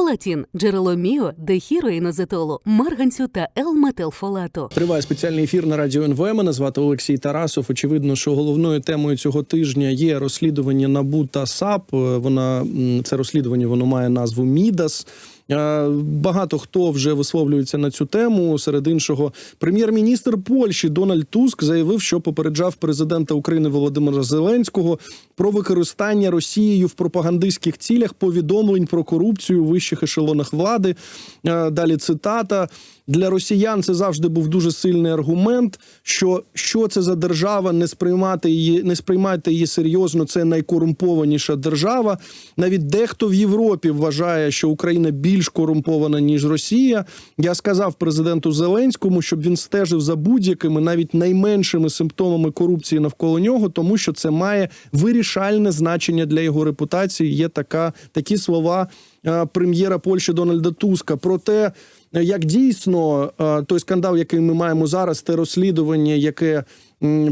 Фолатін – джерело міо, дехіроїнозетолу, марганцю та Л-метилфолату. Триває спеціальний ефір на радіо НВ. Мене звати Олексій Тарасов. Очевидно, що головною темою цього тижня є розслідування НАБУ та САП. Вона це розслідування воно має назву Мідас. Е, Багато хто вже висловлюється на цю тему. Серед іншого, прем'єр-міністр Польщі Дональд Туск заявив, що попереджав президента України Володимира Зеленського про використання Росією в пропагандистських цілях повідомлень про корупцію у вищих ешелонах влади. Е, Далі цитата. Для росіян це завжди був дуже сильний аргумент, що що це за держава, не сприймати її, не сприймайте її серйозно. Це найкорумпованіша держава. Навіть дехто в Європі вважає, що Україна більш корумпована ніж Росія. Я сказав президенту Зеленському, щоб він стежив за будь-якими, навіть найменшими симптомами корупції навколо нього, тому що це має вирішальне значення для його репутації. Є така такі слова е, прем'єра Польщі Дональда Туска про те, як дійсно е, той скандал, який ми маємо зараз, те розслідування, яке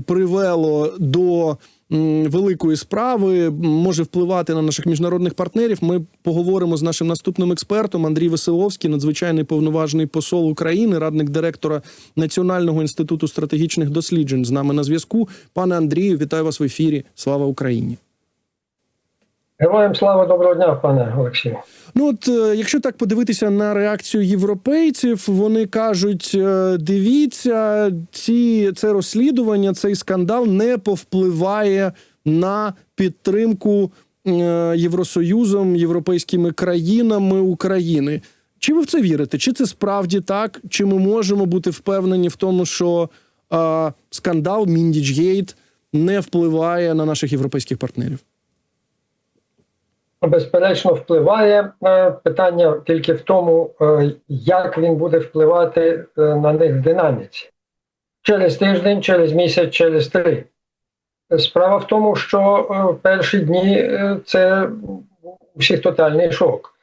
привело до великої справи, може впливати на наших міжнародних партнерів. Ми поговоримо з нашим наступним експертом Андрій Веселовський, надзвичайний повноважний посол України, радник директора Національного інституту стратегічних досліджень. З нами на зв'язку. Пане Андрію, вітаю вас в ефірі. Слава Україні! Героям слава доброго дня, пане Олексію. Ну от е, якщо так подивитися на реакцію європейців, вони кажуть: е, дивіться, ці це розслідування, цей скандал не повпливає на підтримку е, Євросоюзом, європейськими країнами України. Чи ви в це вірите? Чи це справді так? Чи ми можемо бути впевнені в тому, що е, скандал Міндічгейт не впливає на наших європейських партнерів? Безперечно, впливає Е, питання тільки в тому, е, як він буде впливати е, на них в динаміці через тиждень, через місяць, через три. Справа в тому, що в перші дні це був у всіх тотальний шок.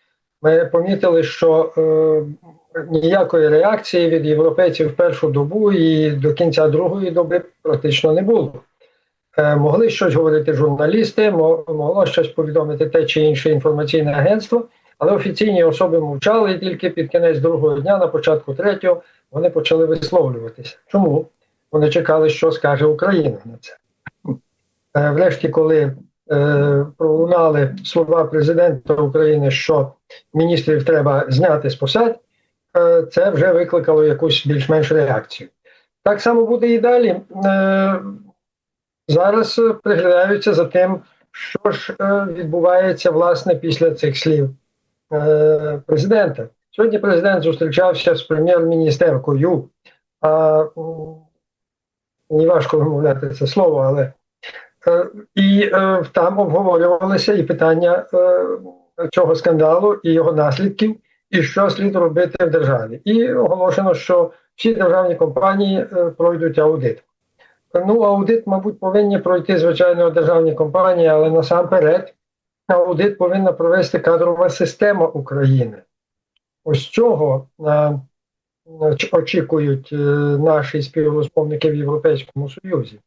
Ми помітили, що е, ніякої реакції від європейців в першу добу і до кінця другої доби практично не було. Е, Могли щось говорити журналісти, мо- могло щось повідомити те чи інше інформаційне агентство, але офіційні особи мовчали і тільки під кінець другого дня, на початку третього, вони почали висловлюватися. Чому? Вони чекали, що скаже Україна на це. Е, Врешті, коли е, пролунали слова президента України, що міністрів треба зняти з посад, е, це вже викликало якусь більш-менш реакцію. Так само буде і далі. Е, зараз е, приглядаються за тим, що ж е, відбувається власне після цих слів е, президента. Сьогодні президент зустрічався з прем'єр-міністеркою. Мені важко вимовляти це слово, але і там обговорювалися і питання цього скандалу, і його наслідків, і що слід робити в державі. І оголошено, що всі державні компанії пройдуть аудит. Ну, аудит, мабуть, повинні пройти, звичайно, державні компанії, але насамперед аудит повинна провести кадрова система України. Ось цього е, очікують е, наші співрозмовники в Європейському Союзі.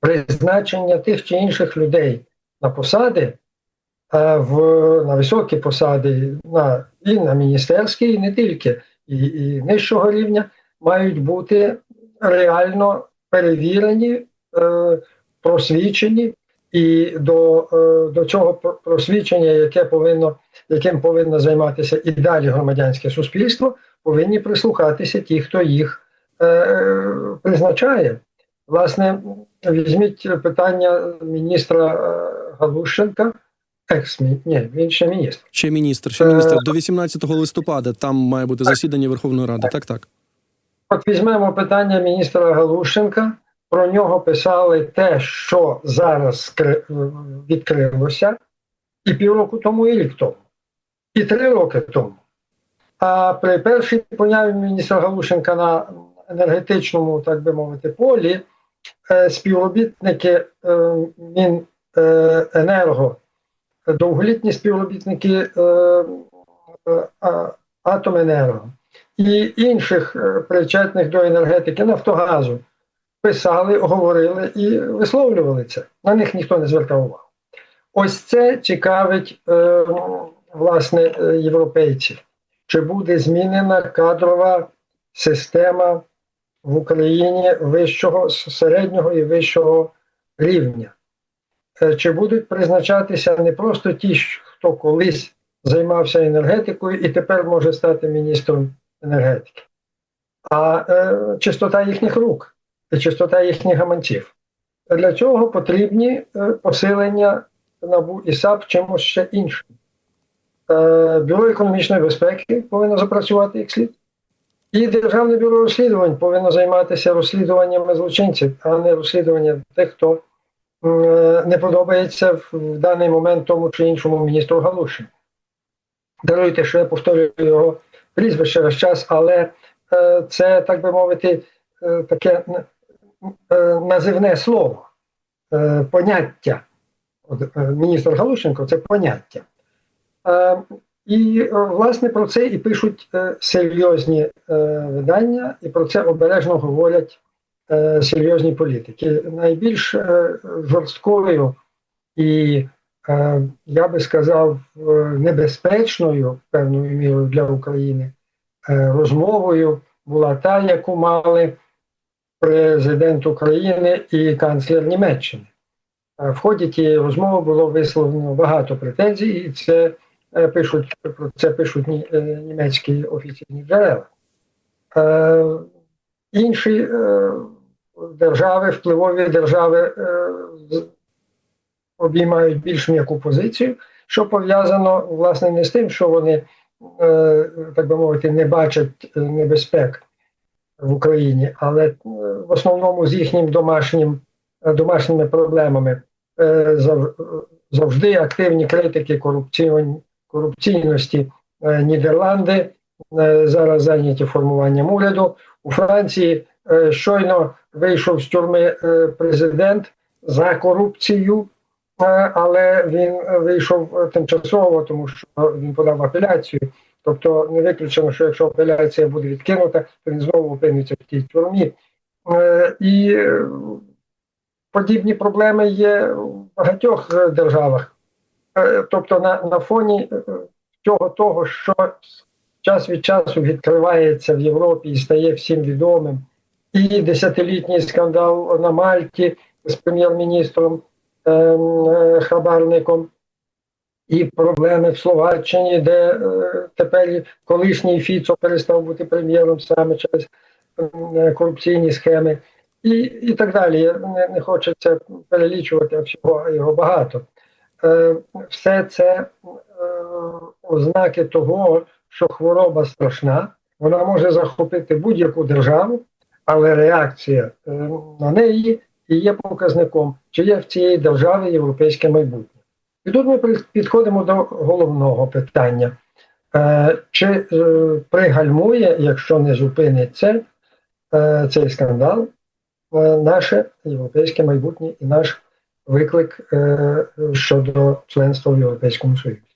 Призначення тих чи інших людей на посади, е, в, на високі посади, на, і на міністерські, і не тільки, і, і нижчого рівня, мають бути реально перевірені, е, просвічені, і до, е, до цього про- просвічення, яке повинно, яким повинно займатися і далі громадянське суспільство, повинні прислухатися ті, хто їх е, призначає. Власне, візьміть питання міністра Галущенка, екс ні, він ще міністр. Ще міністр, ще міністр до 18 листопада. Там має бути засідання Верховної Ради. Так, так. От візьмемо питання міністра Галущенка. Про нього писали те, що зараз відкрилося, і півроку тому, і рік тому, і три роки тому. А при першій появі міністра Галущенка на енергетичному, так би мовити, полі е, співробітники е, Міненерго, довголітні співробітники е, е, Атоменерго і інших е, причетних до енергетики Нафтогазу писали, говорили і висловлювали це. На них ніхто не звертав увагу. Ось це цікавить е, власне е, європейців, чи буде змінена кадрова система в Україні вищого середнього і вищого рівня? Е, Чи будуть призначатися не просто ті, хто колись займався енергетикою і тепер може стати міністром енергетики, а е, чистота їхніх рук чистота їхніх гаманців? Для цього потрібні е, посилення НАБУ і САП чимось ще іншим. Е, Бюро економічної безпеки повинно запрацювати як слід. І Державне бюро розслідувань повинно займатися розслідуваннями злочинців, а не розслідуванням тих, хто е, не подобається в даний момент тому чи іншому міністру Галушину. Даруйте, що я повторюю його прізвище весь час, але е, це, так би мовити, е, таке е, називне слово, поняття. От, Міністр Галущенко це поняття. І, власне, про це і пишуть серйозні видання, і про це обережно говорять серйозні політики. Найбільш жорсткою і, я би сказав, е, небезпечною певною мірою для України е, розмовою була та, яку мали президент України і канцлер Німеччини. Е, В ході тієї розмови було висловлено багато претензій, і це е, пишуть про це пишуть ні- е, німецькі офіційні джерела. Е, Інші е, держави, впливові держави е, обіймають більш м'яку позицію, що пов'язано власне не з тим, що вони, е, так би мовити, не бачать е, небезпек в Україні, але е, в основному з їхнім домашнім домашніми проблемами завжди активні критики корупційності Нідерланди зараз зайняті формуванням уряду. У Франції щойно вийшов з тюрми президент за корупцію, але він вийшов е, тимчасово, тому що він подав апеляцію. Тобто не виключено, що якщо апеляція буде відкинута, то він знову опиниться в тій тюрмі. Е, І е, подібні проблеми є в багатьох е, державах. Е, Тобто, на, на фоні е, всього того, що час від часу відкривається в Європі і стає всім відомим, і десятилітній скандал на Мальті з прем'єр-міністром ем, е, Хабарником, і проблеми в Словаччині, де е, тепер колишній Фіцо перестав бути прем'єром саме через е, корупційні схеми і, і так далі. Не, не хочеться перелічувати всього його багато. Е, все це е, ознаки того, що хвороба страшна, вона може захопити будь-яку державу, але реакція е, на неї і є показником, чи є в цієї держави європейське майбутнє. І тут ми підходимо до головного питання. Е, Чи е, пригальмує, якщо не зупиниться е, цей скандал, наше європейське майбутнє і наш виклик щодо членства в Європейському Союзі?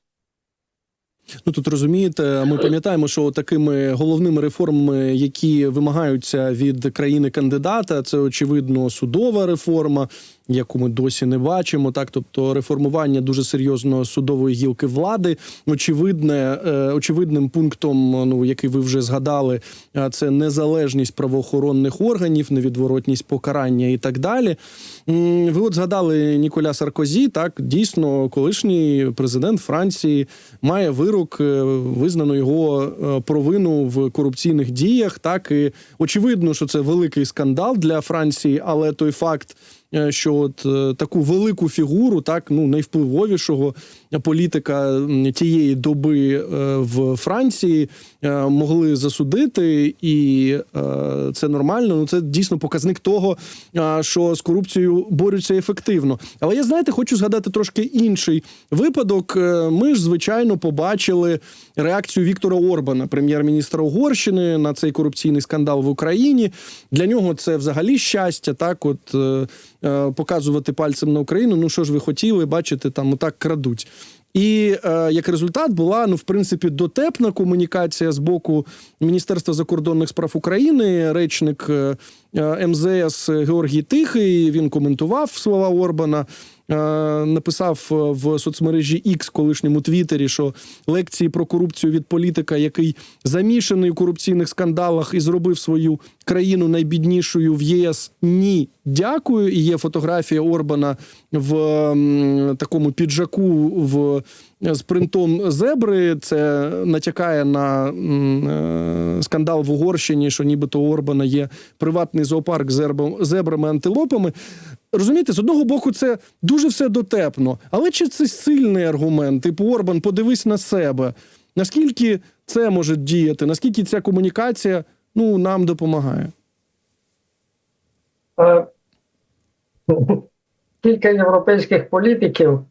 Ну тут розумієте, ми пам'ятаємо, що такими головними реформами, які вимагаються від країни-кандидата, це очевидно судова реформа, яку ми досі не бачимо. Так, тобто реформування дуже серйозно судової гілки влади. Очевидне, е, очевидним пунктом, ну який ви вже згадали, е, це незалежність правоохоронних органів, невідворотність покарання і так далі. Ви от згадали Ніколя Саркозі. Так, дійсно, колишній президент Франції має вирок, е, визнано його провину в корупційних діях. Так і очевидно, що це великий скандал для Франції, але той факт. Е, Що от е, таку велику фігуру, так ну найвпливовішого політика тієї доби е, в Франції могли засудити, і це нормально. Ну це дійсно показник того, що з корупцією борються ефективно. Але я знаєте, хочу згадати трошки інший випадок. Ми ж звичайно побачили реакцію Віктора Орбана, прем'єр-міністра Угорщини, на цей корупційний скандал в Україні. Для нього це взагалі щастя. Так, от показувати пальцем на Україну. Ну що ж ви хотіли, бачите, там отак крадуть. І е, як результат була ну в принципі дотепна комунікація з боку Міністерства закордонних справ України. Речник е, е, МЗС Георгій Тихий він коментував слова Орбана. Е, написав в соцмережі X, колишньому Твіттері, що лекції про корупцію від політика, який замішаний у корупційних скандалах і зробив свою країну найбіднішою в ЄС. Ні, дякую. І є фотографія Орбана в такому піджаку в з принтом зебри. Це натякає на е, скандал в Угорщині, що нібито у Орбана є приватний зоопарк з зербом- зебрами антилопами. Розумієте, з одного боку, це дуже все дотепно, але чи це сильний аргумент? Типу Орбан, подивись на себе. Наскільки це може діяти? Наскільки ця комунікація ну, нам допомагає? Е, Кілька європейських політиків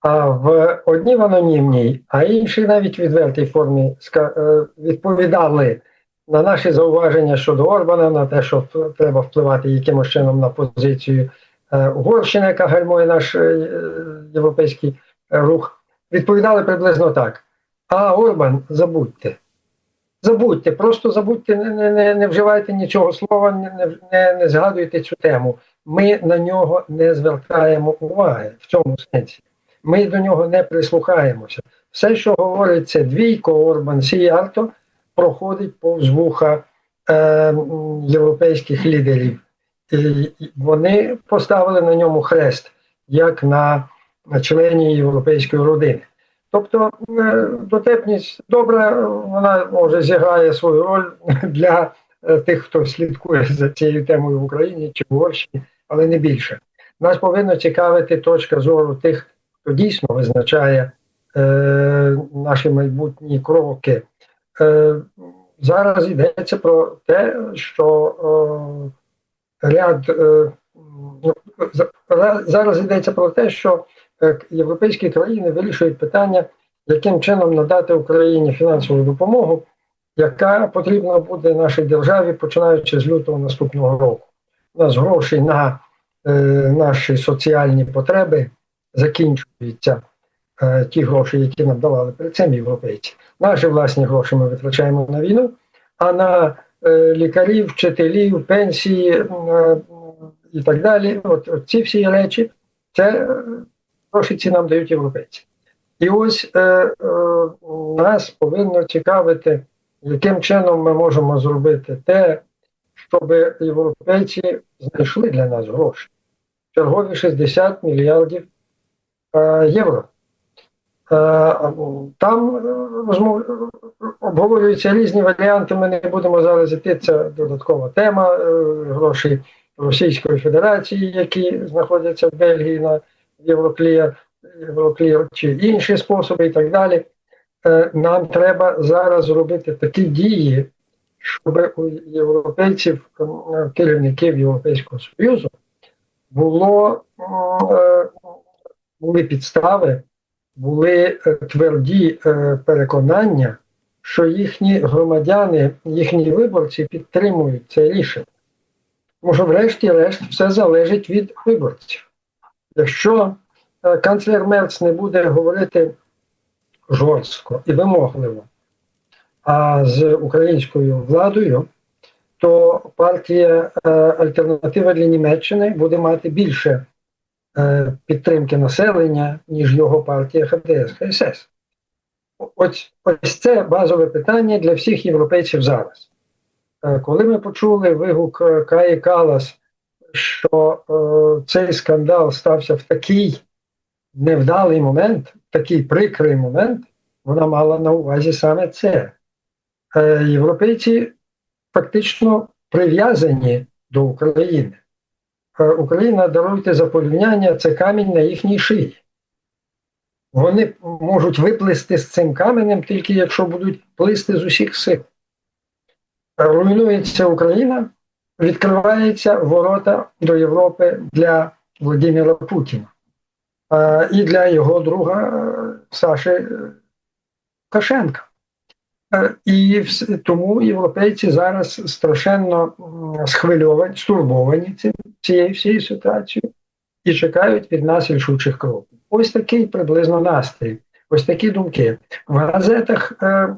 а в одній в анонімній, а інші навіть в відвертій формі е, відповідали на наші зауваження щодо Орбана, на те, що треба впливати якимось чином на позицію е, Угорщини, яка гальмує наш е, європейський е, рух. Відповідали приблизно так. А Орбан, забудьте. Забудьте, просто забудьте, не, не, не, вживайте нічого слова, не, не, не, згадуйте цю тему. Ми на нього не звертаємо уваги в цьому сенсі. Ми до нього не прислухаємося. Все, що говориться двійко Орбан Сіярто, проходить повз вуха е, європейських лідерів. Вони поставили на ньому хрест, як на, на члені європейської родини. Тобто е, дотепність добра, вона може зіграє свою роль для е, тих, хто слідкує за цією темою в Україні чи в Угорщині, але не більше. Нас повинно цікавити точка зору тих, хто дійсно визначає е, наші майбутні кроки. Е, зараз йдеться про те, що е, ряд е, за- зараз йдеться про те, що е, європейські країни вирішують питання, яким чином надати Україні фінансову допомогу, яка потрібна буде нашій державі, починаючи з лютого наступного року. У нас гроші на е, наші соціальні потреби закінчуються. Ті гроші, які нам давали перед цим європейці. Наші власні гроші ми витрачаємо на війну, а на лікарів, вчителів, пенсії е, і так далі. От, от ці всі речі, це е, гроші ці нам дають європейці. І ось е, е, нас повинно цікавити, яким чином ми можемо зробити те, щоб європейці знайшли для нас гроші. Чергові 60 мільярдів е, євро. Е, Там е, обговорюються різні варіанти. Ми не будемо зараз іти. Це додаткова тема. е, Гроші Російської Федерації, які знаходяться в Бельгії на Євроклір, Євроклір чи інші способи, і так далі. Нам треба зараз зробити такі дії, щоб у європейців, керівників Європейського Союзу було були підстави були е, тверді е, переконання, що їхні громадяни, їхні виборці підтримують це рішення. Тому що, врешті-решт, все залежить від виборців. Якщо е, канцлер Мерц не буде говорити жорстко і вимогливо, а з українською владою, то партія Альтернатива для Німеччини буде мати більше підтримки населення, ніж його партія ХДС ХСС. Ось, ось це базове питання для всіх європейців зараз. Е, Коли ми почули вигук е, Каї Калас, що е, цей скандал стався в такий невдалий момент, в такий прикрий момент, вона мала на увазі саме це. Е, Європейці фактично прив'язані до України. Е, Україна, даруйте за порівняння, це камінь на їхній шиї. Вони можуть виплисти з цим каменем тільки якщо будуть плисти з усіх сил. Руйнується Україна, відкриваються ворота до Європи для Володимира Путіна е, і для його друга е, Саші Лукашенка. Е, І тому європейці зараз страшенно схвильовані, стурбовані цим, цією всією ситуацією і чекають від нас рішучих кроків. Ось такий приблизно настрій, ось такі думки. В газетах е,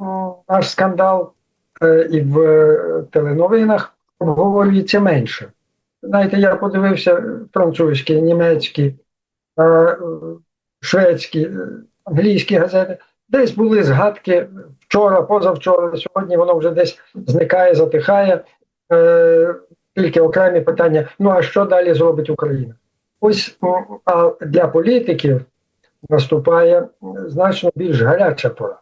наш скандал е, і в е, теленовинах обговорюється менше. Знаєте, я подивився французькі, німецькі е, шведські, е, англійські газети. Десь були згадки вчора, позавчора, сьогодні воно вже десь зникає, затихає. Е, тільки окремі питання. Ну а що далі зробить Україна? Ось а для політиків наступає значно більш гаряча пора.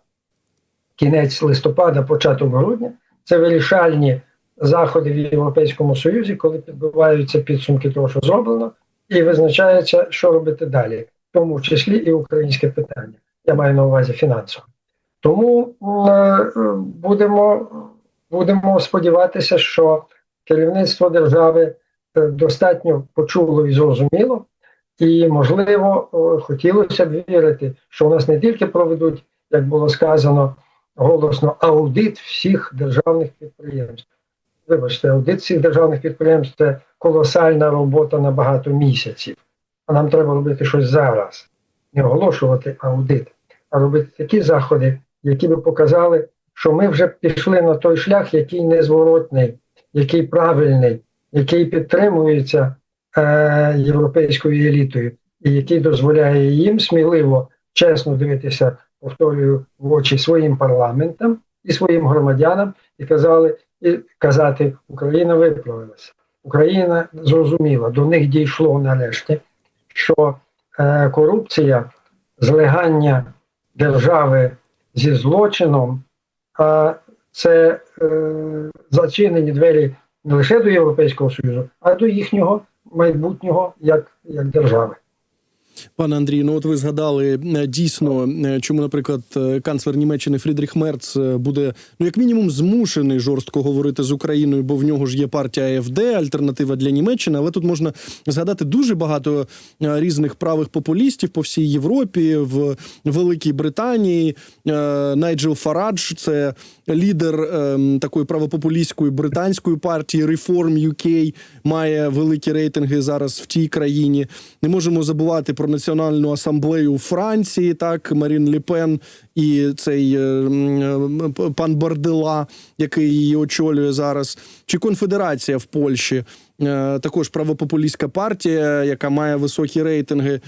Кінець листопада, початок грудня це вирішальні заходи в Європейському Союзі, коли підбиваються підсумки того, що зроблено, і визначається, що робити далі, в тому числі і українське питання. Я маю на увазі фінансово. Тому е, будемо, будемо сподіватися, що керівництво держави е, достатньо почуло і зрозуміло, і, можливо, е, хотілося б вірити, що у нас не тільки проведуть, як було сказано голосно, аудит всіх державних підприємств. Вибачте, аудит всіх державних підприємств це колосальна робота на багато місяців. А нам треба робити щось зараз, не оголошувати аудит, а робити такі заходи, які би показали, що ми вже пішли на той шлях, який незворотний, який правильний, який підтримується е, європейською елітою, і який дозволяє їм сміливо, чесно дивитися, повторюю, в очі своїм парламентам і своїм громадянам, і казали, і казати, Україна виправилася. Україна зрозуміла, до них дійшло нарешті, що е, корупція, злегання держави зі злочином, а це е, зачинені двері не лише до Європейського Союзу, а до їхнього майбутнього як, як держави. Пане Андрію, ну от ви згадали е, дійсно, е, чому, наприклад, е, канцлер Німеччини Фрідріх Мерц буде ну як мінімум змушений жорстко говорити з Україною, бо в нього ж є партія АФД, альтернатива для Німеччини. Але тут можна згадати дуже багато різних правих популістів по всій Європі, в Великій Британії. Найджел Фарадж, це лідер е, такої правопопулістської британської партії Reform UK, має великі рейтинги зараз в тій країні. Не можемо забувати про національну асамблею у Франції, так Марін Ліпен і цей е, е, пан Бардела, який її очолює зараз, чи конфедерація в Польщі. е, Також правопопулістська партія, яка має високі рейтинги.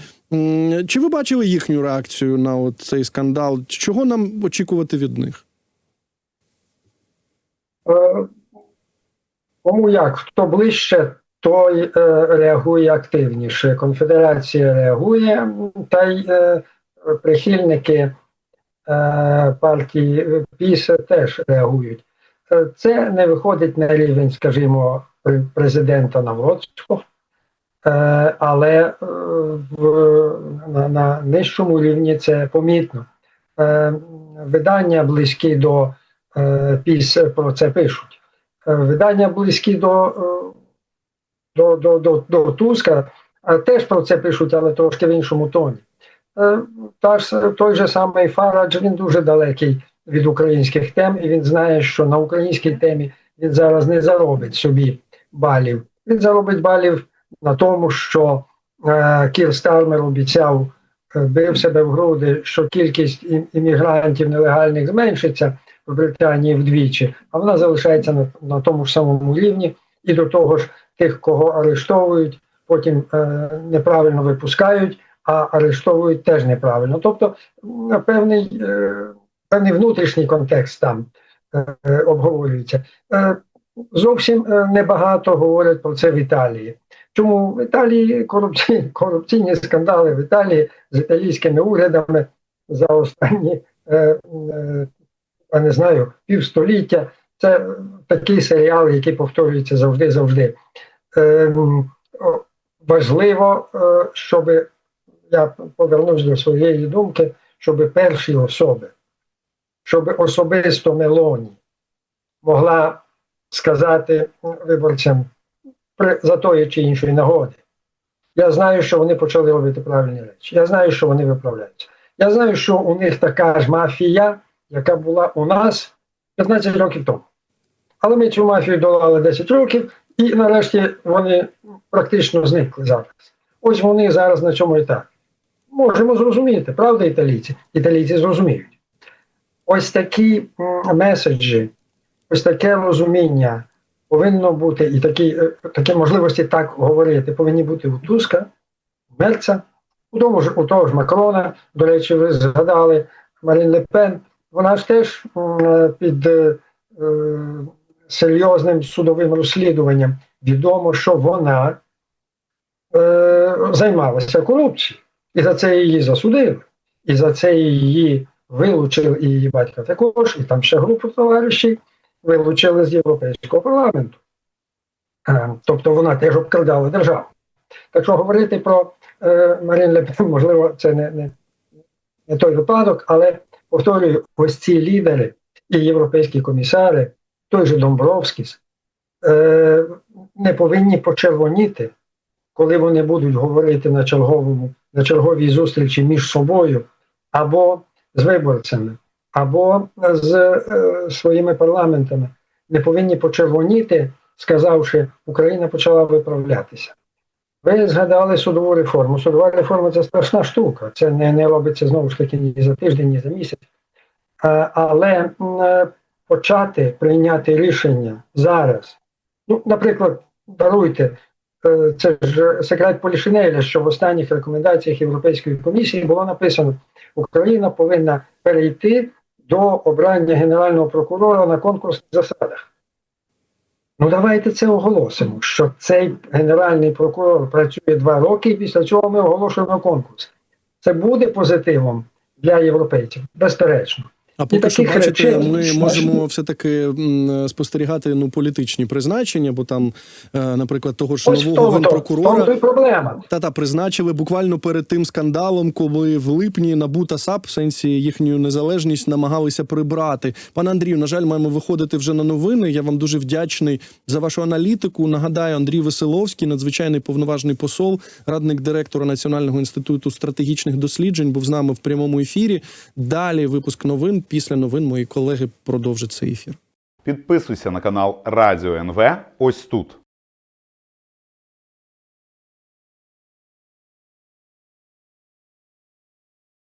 Чи ви бачили їхню реакцію на цей скандал? Чого нам очікувати від них? Кому як, хто ближче, той е, реагує активніше. Конфедерація реагує, та й е, прихильники е, партії ПІС теж реагують. Е, Це не виходить на рівень, скажімо, президента Навроцького, е, але е, в, на, на нижчому рівні це помітно. Е, Видання близькі до е, ПІС про це пишуть. Видання близькі до, до, до, до, до Туска теж про це пишуть, але трошки в іншому тоні. Е, Та ж, той же самий Фарадж, він дуже далекий від українських тем, і він знає, що на українській темі він зараз не заробить собі балів. Він заробить балів на тому, що е, Кір Стармер обіцяв, е, бив себе в груди, що кількість іммігрантів нелегальних зменшиться в Британії вдвічі, а вона залишається на, на тому ж самому рівні, і до того ж тих, кого арештовують, потім е, неправильно випускають, а арештовують теж неправильно. Тобто певний, е, певний внутрішній контекст там е, обговорюється. Е, зовсім е, небагато говорять про це в Італії. Чому в Італії корупційні, корупційні скандали в Італії з італійськими урядами за останні е, е, я не знаю, півстоліття. Це такий серіал, який повторюється завжди завжди. Ем, о, важливо, е, щоб я повернусь до своєї думки, щоб перші особи, щоб особисто Мелоні могла сказати виборцям при, за тої чи іншої нагоди. Я знаю, що вони почали робити правильні речі. Я знаю, що вони виправляються. Я знаю, що у них така ж мафія, яка була у нас 15 років тому. Але ми цю мафію долали 10 років, і нарешті вони практично зникли зараз. Ось вони зараз на цьому етапі. Можемо зрозуміти, правда, італійці? Італійці зрозуміють. Ось такі меседжі, ось таке розуміння повинно бути, і такі, е, такі можливості так говорити повинні бути у Туска, Мерца, У тому ж у того ж Макрона, до речі, ви згадали Марін Ле Пен, вона ж теж під е, е, серйозним судовим розслідуванням відомо, що вона е, займалася корупцією. І за це її засудили. І за це її вилучили, і її батька також, і там ще групу товаришів вилучили з Європейського парламенту. Е, Тобто вона теж обкрадала державу. Так що говорити про е, Марін Ле Пен, можливо, це не, не, не той випадок, але повторюю, ось ці лідери і європейські комісари, той же Домбровський, е, не повинні почервоніти, коли вони будуть говорити на черговому, на черговій зустрічі між собою або з виборцями, або з е, своїми парламентами, не повинні почервоніти, сказавши, Україна почала виправлятися. Ви згадали судову реформу. Судова реформа це страшна штука. Це не, не робиться знову ж таки ні за тиждень, ні за місяць. А, але е, почати прийняти рішення зараз. Ну, наприклад, даруйте, е, це ж секрет Полішинеля, що в останніх рекомендаціях Європейської комісії було написано: Україна повинна перейти до обрання генерального прокурора на конкурсних засадах. Ну, давайте це оголосимо, що цей генеральний прокурор працює два роки, і після цього ми оголошуємо конкурс. Це буде позитивом для європейців, безперечно. А поки що, бачите, речей ми можемо все таки спостерігати ну політичні призначення, бо там, е, наприклад, того ж Ось нового генпрокурора то проблема. та та призначили буквально перед тим скандалом, коли в липні НАБУ та САП в сенсі їхню незалежність намагалися прибрати. Пане Андрію, на жаль, маємо виходити вже на новини. Я вам дуже вдячний за вашу аналітику. Нагадаю, Андрій Веселовський, надзвичайний повноважний посол, радник директора Національного інституту стратегічних досліджень, був з нами в прямому ефірі. Далі випуск новин. Після новин мої колеги продовжать цей ефір. Підписуйся на канал Радіо НВ ось тут.